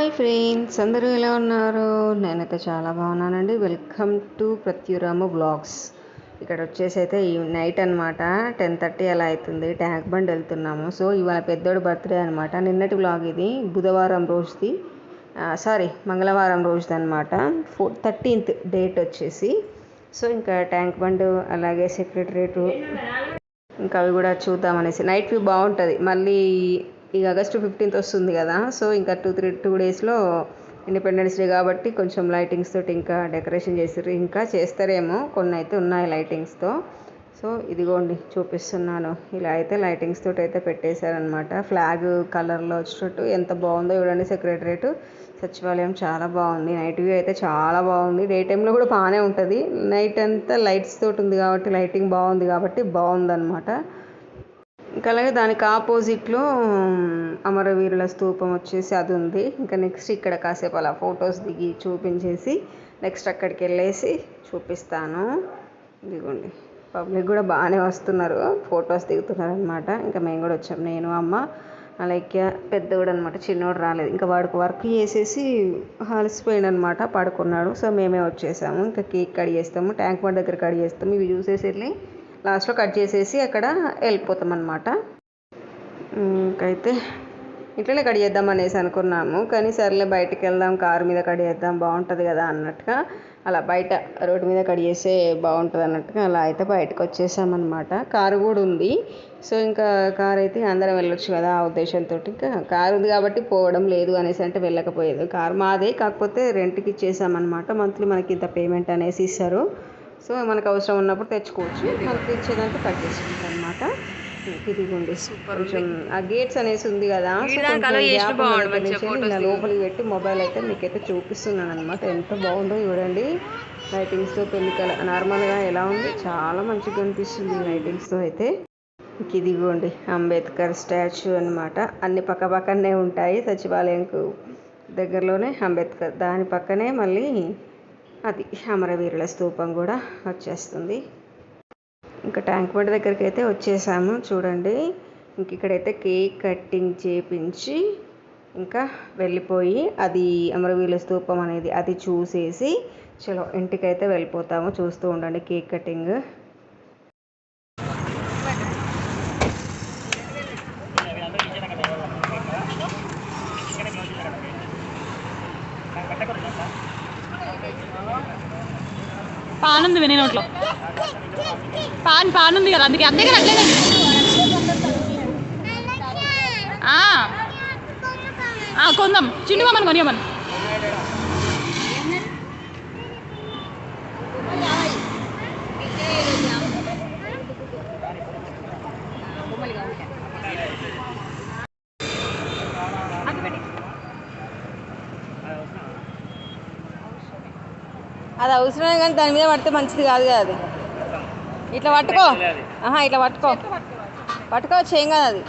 Hi friends అందరూ ఎలా ఉన్నారు? నేనైతే చాలా బాగున్నానండి. వెల్కమ్ టు ప్రత్యురామ బ్లాగ్స్ ఇక్కడ వచ్చేసి అయితే ఈ నైట్ అనమాట టెన్ థర్టీ అలా అవుతుంది. ట్యాంక్ బండ్ వెళ్తున్నాము. సో ఇవాళ పెద్దోడు బర్త్డే అనమాట నిన్నటి బ్లాగ్ ఇది. బుధవారం రోజుది. సారీ మంగళవారం రోజుది అనమాట ఫోర్ థర్టీన్త్ డేట్ వచ్చేసి. సో ఇంకా ట్యాంక్ బండ్ అలాగే సెక్రటరేటు ఇంకా అవి కూడా చూద్దామనేసి. నైట్ వ్యూ బాగుంటుంది. మళ్ళీ ఈ ఆగస్టు ఫిఫ్టీన్త్ వస్తుంది కదా సో ఇంకా టూ త్రీ టూ డేస్లో ఇండిపెండెన్స్ డే కాబట్టి కొంచెం లైటింగ్స్ తోటి ఇంకా డెకరేషన్ చేసారు ఇంకా చేస్తారేమో కొన్ని అయితే ఉన్నాయి లైటింగ్స్తో సో ఇదిగోండి చూపిస్తున్నాను. ఇలా అయితే లైటింగ్స్ తోటి అయితే పెట్టేశారనమాట ఫ్లాగ్ కలర్లో వచ్చినట్టు ఎంత బాగుందో చూడండి సెక్రటరేట్ సచివాలయం చాలా బాగుంది. నైట్ వ్యూ అయితే చాలా బాగుంది. డే టైంలో కూడా బాగానే ఉంటుంది. నైట్ అంతా లైట్స్ తోటి ఉంది కాబట్టి లైటింగ్ బాగుంది కాబట్టి బాగుందన్నమాట. ఇంకా అలాగే దానికి ఆపోజిట్లో అమరవీరుల స్తూపం వచ్చేసి అది ఉంది. ఇంకా నెక్స్ట్ ఇక్కడ కాసేపు అలా ఫొటోస్ దిగి చూపించేసి నెక్స్ట్ అక్కడికి వెళ్ళేసి చూపిస్తాను. ఇదిగోండి పబ్లిక్ కూడా బాగానే వస్తున్నారు ఫొటోస్ దిగుతున్నారు అనమాట ఇంకా మేము కూడా వచ్చాం నేను అమ్మ అలాగే పెద్దవాడు అనమాట చిన్నోడు రాలేదు. ఇంకా వాడికి వర్క్ చేసేసి అలసిపోయాడు అనమాట పడుకున్నాడు. సో మేమే వచ్చేసాము ఇంకా కేక్ కడిగేస్తాము చేస్తాము ట్యాంక్ బండ్ దగ్గర కడిగేస్తాము ఇవి చూసేసి వెళ్ళి లాస్ట్లో కట్ చేసేసి అక్కడ వెళ్ళిపోతాం అనమాట ఇంకైతే ఇట్లనే కట్ చేద్దాం అనేసి అనుకున్నాము. కానీ సర్లే బయటకు వెళ్దాం కారు మీద కట్ చేద్దాం బాగుంటుంది కదా అన్నట్టుగా అలా బయట రోడ్డు మీద కట్ చేస్తే బాగుంటుంది అన్నట్టుగా అలా అయితే బయటకు వచ్చేసామన్నమాట. కారు కూడా ఉంది. సో ఇంకా కారు అయితే అందరం వెళ్ళొచ్చు కదా ఆ ఉద్దేశంతో. ఇంకా కారు ఉంది కాబట్టి పోవడం లేదు అనేసి అంటే వెళ్ళకపోయేది. కారు మాదే కాకపోతే రెంట్కి ఇచ్చేసామన్నమాట. మంత్లీ మనకి ఇంత పేమెంట్ అనేసి ఇస్తారు. సో మనకు అవసరం ఉన్నప్పుడు తెచ్చుకోవచ్చు. మనకి ఇచ్చేదంటే కట్ చేసుకుంటాం అనమాట ఇదిగోండి కొంచెం ఆ గేట్స్ అనేసి ఉంది కదా లోపలికి పెట్టి మొబైల్ అయితే మీకైతే చూపిస్తున్నాను అనమాట ఎంత బాగుందో చూడండి. లైటింగ్స్తో పెళ్ళి కల నార్మల్గా ఎలా ఉంది? చాలా మంచిగా కనిపిస్తుంది లైటింగ్స్తో అయితే. ఇదిగోండి. అంబేద్కర్ స్టాచ్యూ అనమాట అన్ని పక్క పక్కనే ఉంటాయి సచివాలయంకు దగ్గరలోనే అంబేద్కర్. దాని పక్కనే మళ్ళీ అది అమరవీరుల స్తూపం కూడా వచ్చేస్తుంది. ఇంకా ట్యాంక్ బండ్ దగ్గరికి అయితే వచ్చేసాము. చూడండి ఇంక ఇక్కడైతే కేక్ కట్టింగ్ చేపించి ఇంకా వెళ్ళిపోయి అది అమరవీరుల స్తూపం అనేది అది చూసేసి చలో ఇంటికైతే వెళ్ళిపోతాము. చూస్తూ ఉండండి కేక్ కటింగ్ పాన్ ఉంది వినే నోట్లో పాన్ పాన్ ఉంది కదా అందుకే అంతే కదా అట్లే ఆ. ఆ, కొందాం చిన్న మనం కొనియమని అది అవసరమే కానీ దాని మీద పడితే మంచిది కాదు కదా అది. ఇట్లా పట్టుకో. ఆహా ఇట్లా పట్టుకో. పట్టుకోవచ్చు ఏం కాదు అది.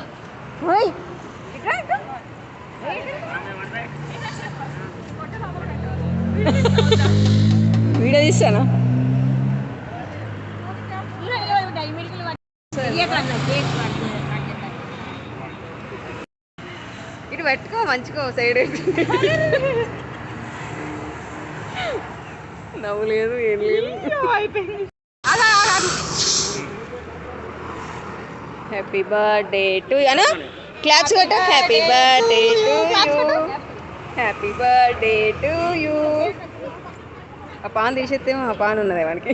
వీడియో తీస్తాను? ఇటు పెట్టుకో మంచుకో సైడ్ నవ్వు లేదు. ఏం లేదు హ్యాపీ బర్త్డే టు అనా క్లాప్స్ కొట్ట. Happy birthday to happy birthday to you ఆ పాన్ తీసేస్తేమో ఆ పాన్ ఉన్నది వానికి.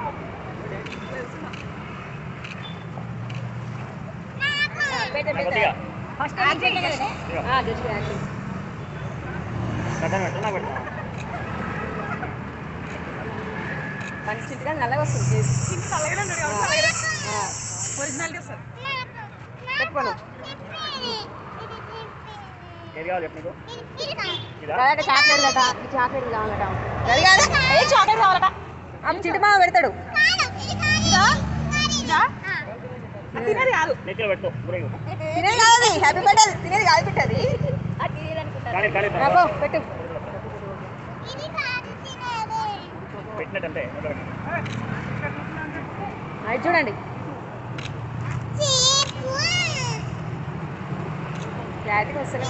నల్లగా వస్తుంది పెట్టుకోను. ఏది కావాలి చెప్పు కాదట చాక్లెట్ చాక్లెట్ కావాలట. ఏ చాక్లెట్ కావాలట? అప్పుడు చిట్టు మామ పెడతాడు అది తినేది కాదు. కాదు హ్యాపీ బర్త్డే తినేది కాదు పెట్టది పెట్టు. అది చూడండి. క్లారిటీ వస్తలే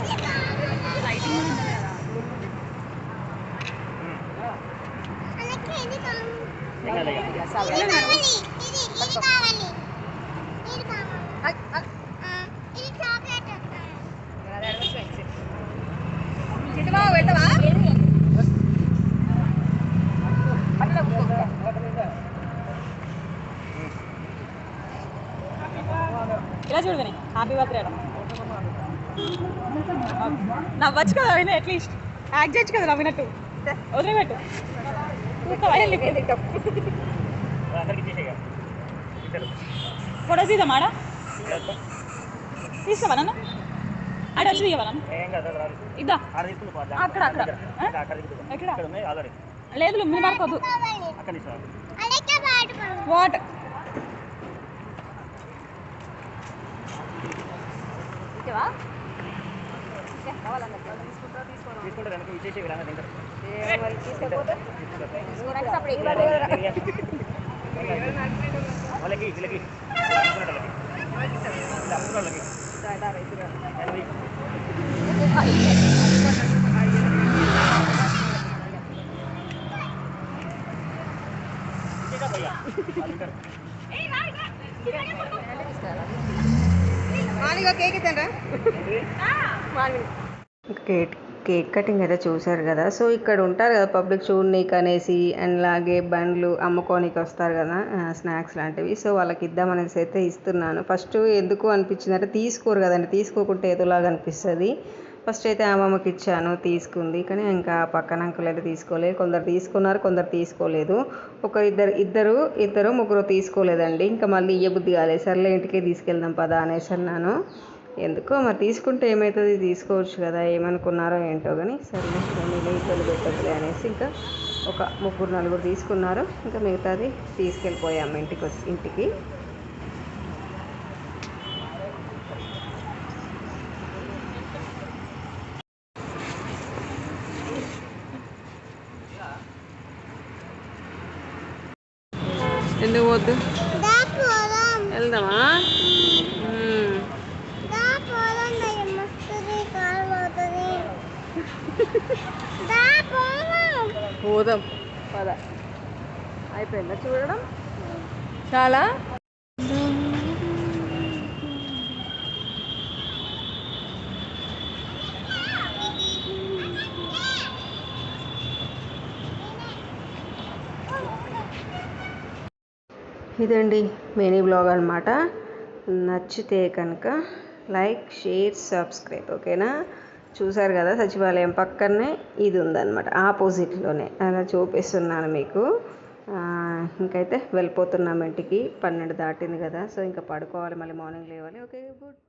మామ పెట్టవా ఇలా చూడు విని హ్యాపీ బర్త్డే నవ్వచ్చు కదా విని అట్లీస్ట్ యాక్ట్ చేయొచ్చు కదా నవ్వినట్టు. వదిలిపెట్టు. ఫోటోస్ తీద్దాం ఆడ. తీస్తావా నన్ను? ఆడ వచ్చి తీయవా ఇద్దా. అక్కడ, అక్కడ. ఎక్కడ? లేదు లుమ్మిని మార్కొద్దు అక్కడ తీసుకో వాట్ ఇచ్చావా తీసుకుంటే వెనక ఇచ్చేసి వీళ్ళందరూ తింటారు తీసుకోకపోతే తీసుకుంటారు. అప్పుడు ఎక్కడ వాళ్ళకి వీళ్ళకి అమ్ముకునేటోళ్ళకి. అమ్ముకునేటోళ్ళకి. ఎనభై. ఇచ్చేగా భయ్యా. కేక్ ఇద్దాంరా కేక్ కేక్ కటింగ్ అయితే చూశారు కదా. సో ఇక్కడ ఉంటారు కదా పబ్లిక్ చూడనీకి అనేసి అండ్ అలాగే బండ్లు అమ్ముకోనికి వస్తారు కదా స్నాక్స్ లాంటివి. సో వాళ్ళకి ఇద్దామనేసి అయితే ఇస్తున్నాను. ఫస్ట్ ఎందుకు అనిపించింది అంటే తీసుకోరు కదండి. తీసుకోకుంటే ఏదోలాగా అనిపిస్తుంది. ఫస్ట్ అయితే అమ్మమ్మకి ఇచ్చాను తీసుకుంది. కానీ ఇంకా పక్కన అంకుల్ అయితే తీసుకోలేదు. కొందరు తీసుకున్నారు కొందరు తీసుకోలేదు. ఒక ఇద్దరు ఇద్దరు ఇద్దరు ముగ్గురు తీసుకోలేదండి. ఇంకా మళ్ళీ ఇయ్యబుద్ధి కాలేదు సర్లే ఇంటికే తీసుకెళ్దాం పదా అనేసి అన్నాను. ఎందుకో మరి తీసుకుంటే ఏమవుతుంది తీసుకోవచ్చు కదా. ఏమనుకున్నారో ఏంటో కానీ సర్లే నేను ఇబ్బంది పెట్టదులే అనేసి ఇంకా ఒక ముగ్గురు నలుగురు తీసుకున్నారు. ఇంకా మిగతాది తీసుకెళ్ళిపోయాము ఇంటికి వచ్చి ఇంటికి. ఎందుకు వద్దు వెళ్దామా. పోదాం. పద. అయిపోయిందా చూడడం? చాలా? ఇదండి మినీ బ్లాగ్ అనమాట నచ్చితే కనుక లైక్ షేర్ సబ్స్క్రైబ్ ఓకేనా? చూసారు కదా సచివాలయం పక్కనే ఇది ఉందన్నమాట. ఆపోజిట్లోనే. అలా చూపిస్తున్నాను మీకు. ఇంకైతే వెళ్ళిపోతున్నాం ఇంటికి. పన్నెండు దాటింది కదా సో ఇంకా పడుకోవాలి మళ్ళీ మార్నింగ్ లేవాలి. Okay good.